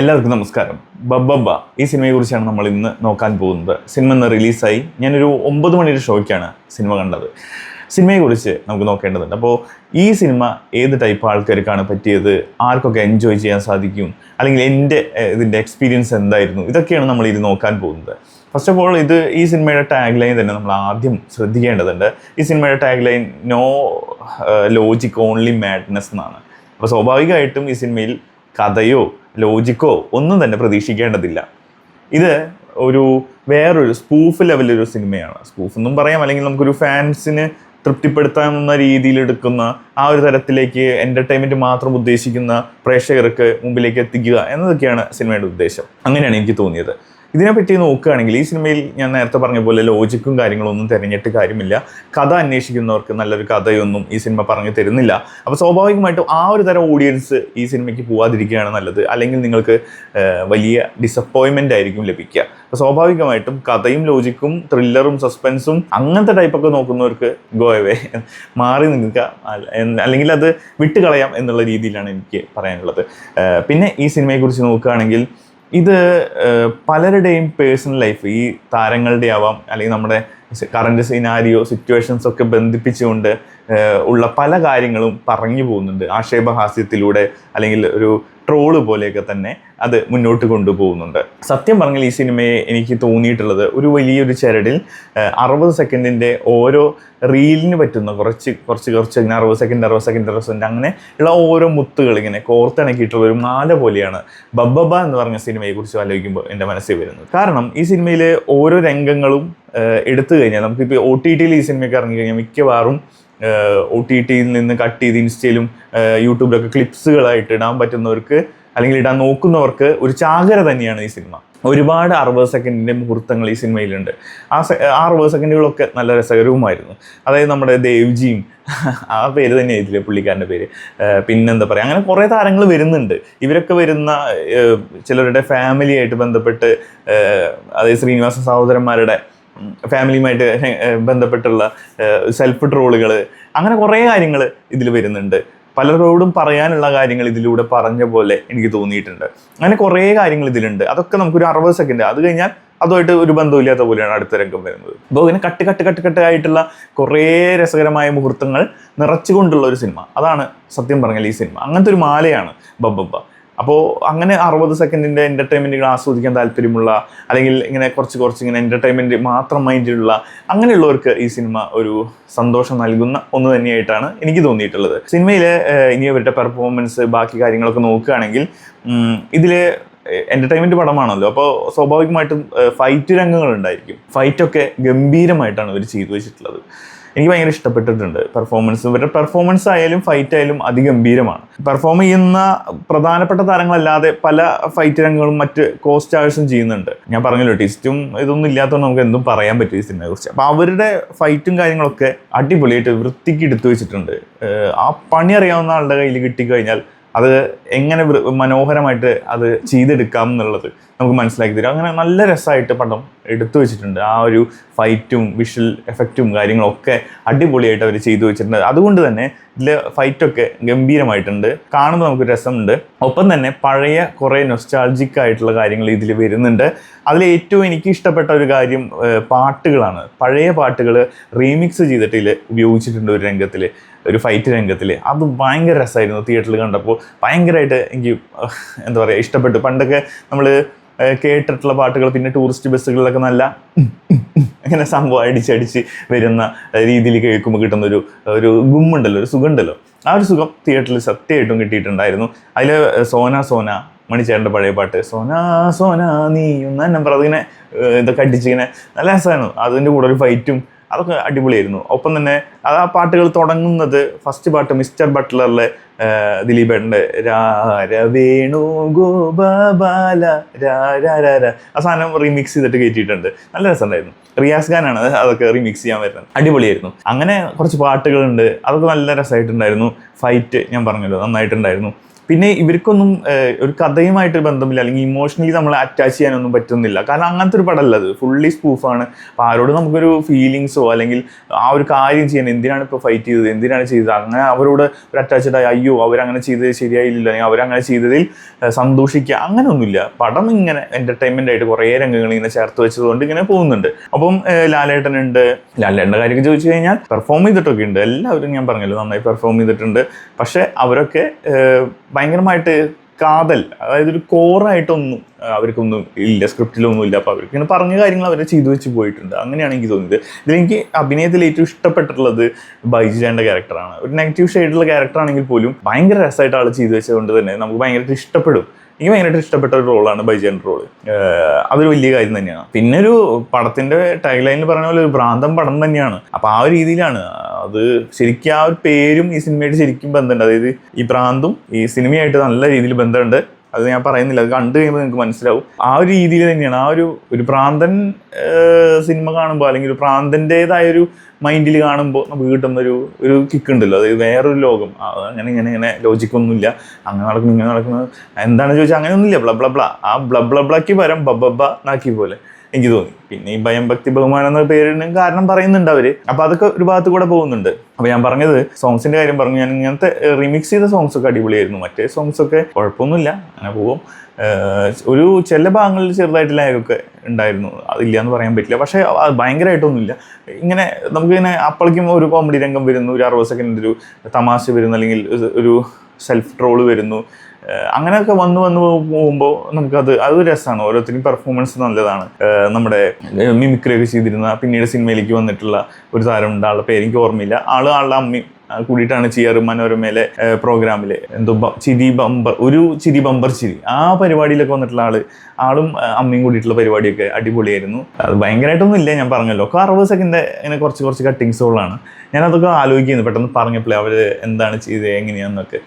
എല്ലാവർക്കും നമസ്കാരം. ബബ്ബബ്ബ ഈ സിനിമയെ കുറിച്ചാണ് നമ്മൾ ഇന്ന് നോക്കാൻ പോകുന്നത്. സിനിമ ഇന്ന് റിലീസായി. ഞാനൊരു ഒമ്പത് മണിയുടെ ഷോയ്ക്കാണ് സിനിമ കണ്ടത്. സിനിമയെക്കുറിച്ച് നമുക്ക് നോക്കേണ്ടതുണ്ട്. അപ്പോൾ ഈ സിനിമ ഏത് ടൈപ്പ് ആൾക്കാർക്കാണ് പറ്റിയത്? ആർക്കൊക്കെ എൻജോയ് ചെയ്യാൻ സാധിക്കും? അല്ലെങ്കിൽ എന്റെ ഇതിന്റെ എക്സ്പീരിയൻസ് എന്തായിരുന്നു? ഇതൊക്കെയാണ് നമ്മൾ ഇത് നോക്കാൻ പോകുന്നത്. ഫസ്റ്റ് ഓഫ് ഓൾ ഇത് ഈ സിനിമയുടെ ടാഗ് ലൈൻ തന്നെ നമ്മൾ ആദ്യം ശ്രദ്ധിക്കേണ്ടതുണ്ട്. ഈ സിനിമയുടെ tag line no logic only madness എന്നാണ്. അപ്പോൾ സ്വാഭാവികമായിട്ടും ഈ സിനിമയിൽ കഥയോ ലോജിക്കോ ഒന്നും തന്നെ പ്രതീക്ഷിക്കേണ്ടതില്ല. ഇത് ഒരു വേറൊരു സ്പൂഫ് ലെവലൊരു സിനിമയാണ്. സ്പൂഫ് എന്നും പറയാം അല്ലെങ്കിൽ നമുക്കൊരു ഫാൻസിന് തൃപ്തിപ്പെടുത്താവുന്ന രീതിയിൽ എടുക്കുന്ന ആ ഒരു തരത്തിലേക്ക് എന്റർടൈൻമെന്റ് മാത്രം ഉദ്ദേശിക്കുന്ന പ്രേക്ഷകർക്ക് മുമ്പിലേക്ക് എത്തിക്കുക എന്നതൊക്കെയാണ് സിനിമയുടെ ഉദ്ദേശം. അങ്ങനെയാണ് എനിക്ക് തോന്നിയത്. ഇതിനെപ്പറ്റി നോക്കുകയാണെങ്കിൽ ഈ സിനിമയിൽ ഞാൻ നേരത്തെ പറഞ്ഞ പോലെ ലോജിക്കും കാര്യങ്ങളൊന്നും തിരഞ്ഞിട്ട് കാര്യമില്ല. കഥ അന്വേഷിക്കുന്നവർക്ക് നല്ലൊരു കഥയൊന്നും ഈ സിനിമ പറഞ്ഞു തരുന്നില്ല. അപ്പോൾ സ്വാഭാവികമായിട്ടും ആ ഒരു തരം ഓഡിയൻസ് ഈ സിനിമയ്ക്ക് പോവാതിരിക്കുകയാണ് നല്ലത്. അല്ലെങ്കിൽ നിങ്ങൾക്ക് വലിയ ഡിസപ്പോയിൻമെന്റ് ആയിരിക്കും ലഭിക്കുക. അപ്പോൾ സ്വാഭാവികമായിട്ടും കഥയും ലോജിക്കും ത്രില്ലറും സസ്പെൻസും അങ്ങനത്തെ ടൈപ്പൊക്കെ നോക്കുന്നവർക്ക് ഗോയവേ മാറി നിൽക്കുക. അല്ലെങ്കിൽ അത് വിട്ടുകളയാം എന്നുള്ള രീതിയിലാണ് എനിക്ക് പറയാനുള്ളത്. പിന്നെ ഈ സിനിമയെക്കുറിച്ച് നോക്കുകയാണെങ്കിൽ ഇത് പലരുടെയും പേഴ്സണൽ ലൈഫ് ഈ താരങ്ങളുടെ ആവാം അല്ലെങ്കിൽ നമ്മുടെ കറണ്ട് സിനാരിയോ സിറ്റുവേഷൻസ് ഒക്കെ ബന്ധിപ്പിച്ചുകൊണ്ട് ഉള്ള പല കാര്യങ്ങളും പറഞ്ഞു പോകുന്നുണ്ട്. ആക്ഷേപഹാസ്യത്തിലൂടെ അല്ലെങ്കിൽ ഒരു ട്രോൾ പോലെയൊക്കെ തന്നെ അത് മുന്നോട്ട് കൊണ്ടുപോകുന്നുണ്ട്. സത്യം പറഞ്ഞാൽ ഈ സിനിമയെ എനിക്ക് തോന്നിയിട്ടുള്ളത് ഒരു വലിയൊരു ചരടിൽ അറുപത് സെക്കൻഡിന്റെ ഓരോ റീലിന് പറ്റുന്ന കുറച്ച് കുറച്ച് കുറച്ച് ഇങ്ങനെ അറുപത് സെക്കൻഡ് അറുപത് സെക്കൻഡ് അറുപത് സെക്കൻഡ് അങ്ങനെ ഉള്ള ഓരോ മുത്തുകൾ ഇങ്ങനെ കോർത്തിണക്കിയിട്ടുള്ള ഒരു മാല പോലെയാണ് ബബ്ബബ എന്ന് പറഞ്ഞ സിനിമയെ കുറിച്ച് ആലോചിക്കുമ്പോൾ എന്റെ മനസ്സിൽ വരുന്നത്. കാരണം ഈ സിനിമയിലെ ഓരോ രംഗങ്ങളും എടുത്തു കഴിഞ്ഞാൽ നമുക്കിപ്പോൾ ഒ ടി ടിയിൽ ഈ സിനിമയ്ക്ക് ഇറങ്ങി കഴിഞ്ഞാൽ മിക്കവാറും ഒ ടി ടിയിൽ നിന്ന് കട്ട് ചെയ്ത് ഇൻസ്റ്റയിലും യൂട്യൂബിലൊക്കെ ക്ലിപ്സുകളായിട്ട് ഇടാൻ പറ്റുന്നവർക്ക് അല്ലെങ്കിൽ ഇടാൻ നോക്കുന്നവർക്ക് ഒരു ചാകര തന്നെയാണ് ഈ സിനിമ. ഒരുപാട് അറുപത് സെക്കൻഡിന്റെ മുഹൂർത്തങ്ങൾ ഈ സിനിമയിലുണ്ട്. ആ ആ അറുപത് സെക്കൻഡുകളൊക്കെ നല്ല രസകരവുമായിരുന്നു. അതായത് നമ്മുടെ ദേവ്ജിയും ആ പേര് തന്നെ ഇതിലെ പുള്ളിക്കാരന്റെ പേര്. പിന്നെന്താ പറയുക അങ്ങനെ കുറേ താരങ്ങൾ വരുന്നുണ്ട്. ഇവരൊക്കെ വരുന്ന ചിലരുടെ ഫാമിലിയായിട്ട് ബന്ധപ്പെട്ട് അതായത് ശ്രീനിവാസ സഹോദരന്മാരുടെ ഫാമിലിയുമായിട്ട് ബന്ധപ്പെട്ടുള്ള സെൽഫ് ട്രോളുകൾ അങ്ങനെ കുറേ കാര്യങ്ങൾ ഇതിൽ വരുന്നുണ്ട്. പലരോടും പറയാനുള്ള കാര്യങ്ങൾ ഇതിലൂടെ പറഞ്ഞ പോലെ എനിക്ക് തോന്നിയിട്ടുണ്ട്. അങ്ങനെ കുറേ കാര്യങ്ങൾ ഇതിലുണ്ട്. അതൊക്കെ നമുക്കൊരു അറുപത് സെക്കൻഡ് അത് കഴിഞ്ഞാൽ അതുമായിട്ട് ഒരു ബന്ധമില്ലാത്ത പോലെയാണ് അടുത്ത രംഗം വരുന്നത്. അപ്പോൾ ഇങ്ങനെ കട്ട് കട്ട് കട്ട് ആയിട്ടുള്ള കുറേ രസകരമായ മുഹൂർത്തങ്ങൾ നിറച്ചുകൊണ്ടുള്ള ഒരു സിനിമ. അതാണ് സത്യം പറഞ്ഞാൽ ഈ സിനിമ. അങ്ങനത്തെ ഒരു മാലയാണ് ബബ്ബബ്ബ. അപ്പോൾ അങ്ങനെ അറുപത് സെക്കൻഡിന്റെ എന്റർടൈൻമെന്റുകൾ ആസ്വദിക്കാൻ താല്പര്യമുള്ള അല്ലെങ്കിൽ ഇങ്ങനെ കുറച്ച് കുറച്ച് ഇങ്ങനെ എന്റർടൈൻമെന്റ് മാത്രം മൈൻഡിലുള്ള അങ്ങനെയുള്ളവർക്ക് ഈ സിനിമ ഒരു സന്തോഷം നൽകുന്ന ഒന്ന് തന്നെയായിട്ടാണ് എനിക്ക് തോന്നിയിട്ടുള്ളത്. സിനിമയിലെ ഇനി അവരുടെ പെർഫോമൻസ് ബാക്കി കാര്യങ്ങളൊക്കെ നോക്കുകയാണെങ്കിൽ ഇതിൽ എന്റർടൈൻമെന്റ് പടമാണല്ലോ. അപ്പോൾ സ്വാഭാവികമായിട്ടും ഫൈറ്റ് രംഗങ്ങൾ ഉണ്ടായിരിക്കും ഫൈറ്റൊക്കെ ഗംഭീരമായിട്ടാണ് അവർ ചെയ്തു വെച്ചിട്ടുള്ളത്. എനിക്ക് ഭയങ്കര ഇഷ്ടപ്പെട്ടിട്ടുണ്ട് പെർഫോമൻസ് ഇവരുടെ പെർഫോമൻസ് ആയാലും ഫൈറ്റ് ആയാലും അതിഗംഭീരമാണ്. പെർഫോം ചെയ്യുന്ന പ്രധാനപ്പെട്ട താരങ്ങളല്ലാതെ പല ഫൈറ്റ് രംഗങ്ങളും മറ്റ് കോ സ്റ്റാഴ്സും ചെയ്യുന്നുണ്ട്. ഞാൻ പറഞ്ഞല്ലോ ടിസ്റ്റും ഇതൊന്നും ഇല്ലാത്തതുകൊണ്ട് നമുക്ക് എന്തും പറയാൻ പറ്റും ഈ സിനിമയെ കുറിച്ച് അപ്പോൾ അവരുടെ ഫൈറ്റും കാര്യങ്ങളൊക്കെ അടിപൊളിയായിട്ട് വൃത്തിക്ക് എടുത്തു വെച്ചിട്ടുണ്ട്. ആ പണി അറിയാവുന്ന ആളുടെ കയ്യിൽ കിട്ടിക്കഴിഞ്ഞാൽ അത് എങ്ങനെ മനോഹരമായിട്ട് അത് ചെയ്തെടുക്കാം എന്നുള്ളത് നമുക്ക് മനസ്സിലാക്കി തരും. അങ്ങനെ നല്ല രസമായിട്ട് പടം എടുത്തു വെച്ചിട്ടുണ്ട്. ആ ഒരു ഫൈറ്റും വിഷ്വൽ എഫക്റ്റും കാര്യങ്ങളൊക്കെ അടിപൊളിയായിട്ട് അവർ ചെയ്തു വെച്ചിട്ടുണ്ട്. അതുകൊണ്ട് തന്നെ ഇതിൽ ഫൈറ്റൊക്കെ ഗംഭീരമായിട്ടുണ്ട്. കാണുമ്പോൾ നമുക്ക് രസമുണ്ട്. ഒപ്പം തന്നെ പഴയ കുറേ നൊസ്റ്റാൾജിക് ആയിട്ടുള്ള കാര്യങ്ങൾ ഇതിൽ വരുന്നുണ്ട്. അതിൽ ഏറ്റവും എനിക്ക് ഇഷ്ടപ്പെട്ട ഒരു കാര്യം പാട്ടുകളാണ്. പഴയ പാട്ടുകൾ റീമിക്സ് ചെയ്തിട്ട് ഉപയോഗിച്ചിട്ടുണ്ട് ഒരു രംഗത്തിൽ ഒരു ഫൈറ്റ് രംഗത്തിൽ അത് ഭയങ്കര രസമായിരുന്നു തിയേറ്ററിൽ കണ്ടപ്പോൾ. ഭയങ്കരമായിട്ട് എനിക്ക് എന്താ പറയുക ഇഷ്ടപ്പെട്ടു. പണ്ടൊക്കെ നമ്മൾ കേട്ടിട്ടുള്ള പാട്ടുകൾ പിന്നെ ടൂറിസ്റ്റ് ബസ്സുകളിലൊക്കെ നല്ല അങ്ങനെ സംഭവം അടിച്ചടിച്ച് വരുന്ന രീതിയിൽ കേൾക്കുമ്പോൾ കിട്ടുന്ന ഒരു ഒരു ഗുമ്മുണ്ടല്ലോ ഒരു സുഖമുണ്ടല്ലോ. ആ ഒരു സുഖം തിയേറ്ററിൽ സത്യമായിട്ടും കിട്ടിയിട്ടുണ്ടായിരുന്നു. അതിൽ സോന സോന മണിച്ചേട്ടന്റെ പഴയ പാട്ട് സോന സോന നീ ഒന്ന നമ്പർ അതിങ്ങനെ ഇതൊക്കെ അടിച്ചിങ്ങനെ നല്ല രസമായിരുന്നു. അതിന്റെ കൂടെ ഒരു ഫൈറ്റും അതൊക്കെ അടിപൊളിയായിരുന്നു. ഒപ്പം തന്നെ അത് ആ പാട്ടുകൾ തുടങ്ങുന്നത് ഫസ്റ്റ് പാട്ട് മിസ്റ്റർ ബട്ട്ലറിലെ ദിലീപേട്ടന്റെ രാരവേണു ഗോപാല ആ സാധനം റീമിക്സ് ചെയ്തിട്ട് കയറ്റിയിട്ടുണ്ട് നല്ല രസമുണ്ടായിരുന്നു. റിയാസ് ഖാനാണ് അത് അതൊക്കെ റീമിക്സ് ചെയ്യാൻ വരുന്നത്. അടിപൊളിയായിരുന്നു. അങ്ങനെ കുറച്ച് പാട്ടുകളുണ്ട്. അതൊക്കെ നല്ല രസമായിട്ടുണ്ടായിരുന്നു. ഫൈറ്റ് ഞാൻ പറഞ്ഞല്ലോ നന്നായിട്ടുണ്ടായിരുന്നു. പിന്നെ ഇവർക്കൊന്നും ഒരു കഥയുമായിട്ട് ബന്ധമില്ല. അല്ലെങ്കിൽ ഇമോഷണലി നമ്മൾ അറ്റാച്ച് ചെയ്യാനൊന്നും പറ്റുന്നില്ല. കാരണം അങ്ങനത്തെ ഒരു പടമല്ല അത്. ഫുള്ളി സ്പൂഫാണ് അപ്പോൾ ആരോട് നമുക്കൊരു ഫീലിങ്സോ അല്ലെങ്കിൽ ആ ഒരു കാര്യം ചെയ്യാൻ എന്തിനാണ് ഇപ്പോൾ ഫൈറ്റ് ചെയ്തത്? എന്തിനാണ് ചെയ്തത്? അങ്ങനെ അവരോട് ഒരു അറ്റാച്ച്ഡ് ആയി അയ്യോ അവരങ്ങനെ ചെയ്തത് ശരിയായില്ല. അല്ലെങ്കിൽ അവരങ്ങനെ ചെയ്തതിൽ സന്തോഷിക്കുക അങ്ങനെയൊന്നുമില്ല പടം ഇങ്ങനെ എന്റർടൈൻമെന്റ് ആയിട്ട് കുറേ രംഗങ്ങൾ ഇങ്ങനെ ചേർത്ത് വെച്ചതുകൊണ്ട് ഇങ്ങനെ പോകുന്നുണ്ട്. അപ്പം ലാലേട്ടനുണ്ട്. ലാലേട്ടന്റെ കാര്യമൊക്കെ ചോദിച്ചു കഴിഞ്ഞാൽ പെർഫോം ചെയ്തിട്ടൊക്കെ ഉണ്ട്. എല്ലാവരും ഞാൻ പറഞ്ഞല്ലോ നന്നായി പെർഫോം ചെയ്തിട്ടുണ്ട്. പക്ഷേ അവരൊക്കെ ഭയങ്കരമായിട്ട് കാതൽ അതായത് ഒരു കോറായിട്ടൊന്നും അവർക്കൊന്നും ഇല്ല സ്ക്രിപ്റ്റിലൊന്നും ഇല്ല. അപ്പോൾ അവർക്ക് ഇങ്ങനെ പറഞ്ഞ കാര്യങ്ങൾ അവരെ ചെയ്തു വെച്ച് പോയിട്ടുണ്ട്. അങ്ങനെയാണ് എനിക്ക് തോന്നിയത്. ഇതിലെനിക്ക് അഭിനയത്തിൽ ഏറ്റവും ഇഷ്ടപ്പെട്ടിട്ടുള്ളത് ബൈജുജാന്റെ ക്യാരക്ടറാണ് ഒരു നെഗറ്റീവ് ഷെയ്ഡുള്ള ക്യാരക്ടറാണെങ്കിൽ പോലും ഭയങ്കര രസമായിട്ട് ആൾ ചെയ്തു വെച്ചതുകൊണ്ട് തന്നെ നമുക്ക് ഭയങ്കരമായിട്ട് ഇഷ്ടപ്പെടും. എനിക്ക് ഭയങ്കരമായിട്ട് ഇഷ്ടപ്പെട്ട ഒരു റോളാണ് ബൈജൻ റോൾ അതൊരു വലിയ കാര്യം തന്നെയാണ്. പിന്നെ ഒരു പടത്തിന്റെ ടൈലൈനിൽ ലൈനിൽ പറഞ്ഞ പോലെ ഒരു ഭ്രാന്തം പടം തന്നെയാണ്. അപ്പൊ ആ ഒരു രീതിയിലാണ്. അത് ശരിക്കും ആ ഒരു പേരും ഈ സിനിമയായിട്ട് ശരിക്കും ബന്ധമുണ്ട്. അതായത് ഈ ഭ്രാന്തും ഈ സിനിമയായിട്ട് നല്ല രീതിയിൽ ബന്ധമുണ്ട്. അത് ഞാൻ പറയുന്നില്ല അത് കണ്ടു കഴിയുമ്പോൾ നിങ്ങൾക്ക് മനസ്സിലാവും. ആ ഒരു രീതിയിൽ തന്നെയാണ് ആ ഒരു ഒരു പ്രാന്തൻ സിനിമ കാണുമ്പോൾ അല്ലെങ്കിൽ ഒരു പ്രാന്തന്റെതായ ഒരു മൈൻഡിൽ കാണുമ്പോൾ നമുക്ക് കിട്ടുന്ന ഒരു ഒരു കിക്ക് ഉണ്ടല്ലോ അതായത് വേറൊരു ലോകം. അങ്ങനെ ഇങ്ങനെ ഇങ്ങനെ ലോജിക്കൊന്നുമില്ല അങ്ങനെ നടക്കുന്നു ഇങ്ങനെ നടക്കുന്നു. എന്താണെന്ന് ചോദിച്ചാൽ അങ്ങനെയൊന്നുമില്ല ബ്ലബ്ലബ്ല ബ്ല ബ്ല. ആ ബ്ലബ്ലബ്ലയ്ക്ക് പകരം ബബ്ബബ്ബ നാക്കി പോലെ. എനിക്ക് തോന്നി. പിന്നെ ഈ ഭയം ഭക്തി ബഹുമാനം എന്ന പേരിന് കാരണം പറയുന്നുണ്ട് അവർ. അപ്പൊ അതൊക്കെ ഒരു ഭാഗത്ത് കൂടെ പോകുന്നുണ്ട്. അപ്പൊ ഞാൻ പറഞ്ഞത് സോങ്സിന്റെ കാര്യം പറഞ്ഞു. ഞാൻ ഇങ്ങനത്തെ റിമിക്സ് ചെയ്ത സോങ്സ് ഒക്കെ അടിപൊളിയായിരുന്നു. മറ്റേ സോങ്സ് ഒക്കെ കുഴപ്പമൊന്നുമില്ല. അങ്ങനെ പോകും. ഒരു ചില ഭാഗങ്ങളിൽ ചെറുതായിട്ട് ലാഗൊക്കെ ഉണ്ടായിരുന്നു. അതില്ല എന്ന് പറയാൻ പറ്റില്ല. പക്ഷേ അത് ഭയങ്കരമായിട്ടൊന്നുമില്ല. ഇങ്ങനെ നമുക്കിങ്ങനെ അപ്പോഴേക്കും ഒരു കോമഡി രംഗം വരുന്നു. ഒരു അറുപത് സെക്കൻഡ് ഒരു തമാശ വരുന്നു. അല്ലെങ്കിൽ ഒരു സെൽഫ് ട്രോൾ വരുന്നു. അങ്ങനെയൊക്കെ വന്ന് വന്ന് പോകുമ്പോൾ നമുക്കത് അത് രസമാണ് ഓരോരുത്തരും പെർഫോമൻസ് നല്ലതാണ്. നമ്മുടെ മിമിക്രിയൊക്കെ ചെയ്തിരുന്ന പിന്നീട് സിനിമയിലേക്ക് വന്നിട്ടുള്ള ഒരു താരമുണ്ട് ആളുടെ പേരെനിക്ക് ഓർമ്മയില്ല. ആൾ ആളുടെ അമ്മയും കൂടിയിട്ടാണ് ചെയ്യാറ് മനോരമയിലെ പ്രോഗ്രാമിൽ. എന്തോ ചിരി ബമ്പർ ഒരു ചിരി ബമ്പർ ചിരി. ആ പരിപാടിയിലൊക്കെ വന്നിട്ടുള്ള ആൾ ആളും അമ്മയും കൂടിയിട്ടുള്ള പരിപാടിയൊക്കെ അടിപൊളിയായിരുന്നു. അത് ഭയങ്കരമായിട്ടൊന്നും ഇല്ല ഞാൻ പറഞ്ഞല്ലോ. ഒക്കെ അറുപത് സെക്കൻഡ് ഇങ്ങനെ കുറച്ച് കുറച്ച് കട്ടിങ്സുകളാണ് ഞാൻ അതൊക്കെ ആലോചിക്കുന്നു പെട്ടെന്ന് പറഞ്ഞപ്പോൾ അവർ എന്താണ് ചെയ്തത് എങ്ങനെയാണെന്നൊക്കെ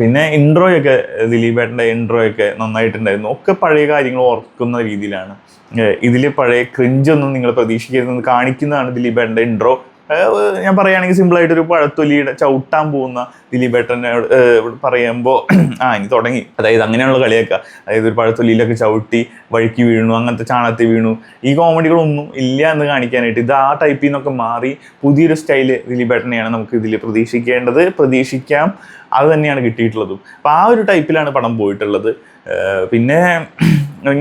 പിന്നെ ഇൻട്രോയൊക്കെ ദിലീപേട്ടന്റെ ഇൻട്രോയൊക്കെ നന്നായിട്ടുണ്ടായിരുന്നു. ഒക്കെ പഴയ കാര്യങ്ങൾ ഓർക്കുന്ന രീതിയിലാണ്. ഇതിൽ പഴയ ക്രിഞ്ചൊന്നും നിങ്ങൾ പ്രതീക്ഷിക്കരുതെന്ന് കാണിക്കുന്നതാണ് ദിലീപേട്ടന്റെ ഇൻട്രോ ഞാൻ പറയുകയാണെങ്കിൽ സിമ്പിളായിട്ട് ഒരു പഴത്തൊലിയുടെ ചവിട്ടാൻ പോകുന്ന ദിലീപേട്ടനോട് പറയുമ്പോൾ ആ ഇനി തുടങ്ങി. അതായത് അങ്ങനെയുള്ള കളിയൊക്കെ അതായത് ഒരു പഴത്തൊലിയിലൊക്കെ ചവിട്ടി വഴുക്കി വീണു അങ്ങനത്തെ ചാണകത്തിൽ വീണു. ഈ കോമഡികളൊന്നും ഇല്ല എന്ന് കാണിക്കാനായിട്ട് ഇത് ആ ടൈപ്പിൽ നിന്നൊക്കെ മാറി പുതിയൊരു സ്റ്റൈൽ ദിലീപേട്ടനെയാണ് നമുക്ക് ഇതിൽ പ്രതീക്ഷിക്കേണ്ടത് പ്രതീക്ഷിക്കാം. അത് തന്നെയാണ് കിട്ടിയിട്ടുള്ളതും. അപ്പോൾ ആ ഒരു ടൈപ്പിലാണ് പടം പോയിട്ടുള്ളത്. പിന്നെ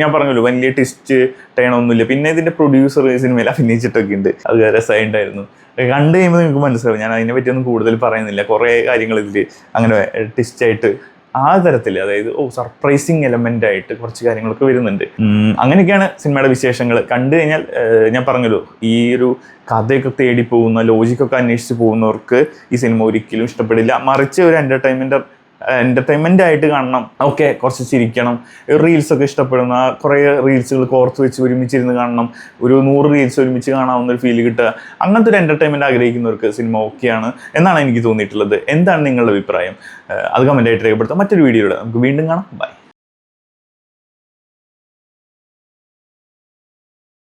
ഞാൻ പറഞ്ഞല്ലോ വലിയ ടിസ്റ്റ് ടേണൊന്നുമില്ല പിന്നെ ഇതിന്റെ പ്രൊഡ്യൂസർ സിനിമയിൽ അഭിനയിച്ചിട്ടൊക്കെ ഉണ്ട്. അത് രസമായിട്ടുണ്ടായിരുന്നു കണ്ടു കഴിയുമ്പോൾ നിങ്ങൾക്ക് മനസ്സിലാവും. ഞാൻ അതിനെ പറ്റിയൊന്നും കൂടുതൽ പറയുന്നില്ല. കുറേ കാര്യങ്ങൾ ഇതിൽ അങ്ങനെ ടിസ്റ്റ് ആയിട്ട് ആ തരത്തിൽ അതായത് ഓ സർപ്രൈസിങ് എലമെന്റ് ആയിട്ട് കുറച്ച് കാര്യങ്ങളൊക്കെ വരുന്നുണ്ട്. അങ്ങനെയൊക്കെയാണ് സിനിമയുടെ വിശേഷങ്ങൾ കണ്ടു കഴിഞ്ഞാൽ ഞാൻ പറഞ്ഞല്ലോ ഈ ഒരു കഥയൊക്കെ തേടി പോകുന്ന ലോജിക്കൊക്കെ അന്വേഷിച്ച് പോകുന്നവർക്ക് ഈ സിനിമ ഒരിക്കലും ഇഷ്ടപ്പെടില്ല. മറിച്ച് ഒരു എന്റർടൈൻമെന്റ് എന്റർടൈൻമെന്റ് ആയിട്ട് കാണണം. ഓക്കെ കുറച്ച് ചിരിക്കണം. റീൽസ് ഒക്കെ ഇഷ്ടപ്പെടുന്ന കുറേ റീൽസുകൾ കോർത്ത് വെച്ച് ഒരുമിച്ചിരുന്ന് കാണണം. ഒരു നൂറ് റീൽസ് ഒരുമിച്ച് കാണാവുന്ന ഒരു ഫീൽ കിട്ടുക. അങ്ങനത്തെ ഒരു എന്റർടൈൻമെന്റ് ആഗ്രഹിക്കുന്നവർക്ക് സിനിമ ഓക്കെയാണ് എന്നാണ് എനിക്ക് തോന്നിയിട്ടുള്ളത്. എന്താണ് നിങ്ങളുടെ അഭിപ്രായം? അത് കമന്റായിട്ട് രേഖപ്പെടുത്താം. മറ്റൊരു വീഡിയോയുടെ നമുക്ക് വീണ്ടും കാണാം. ബൈ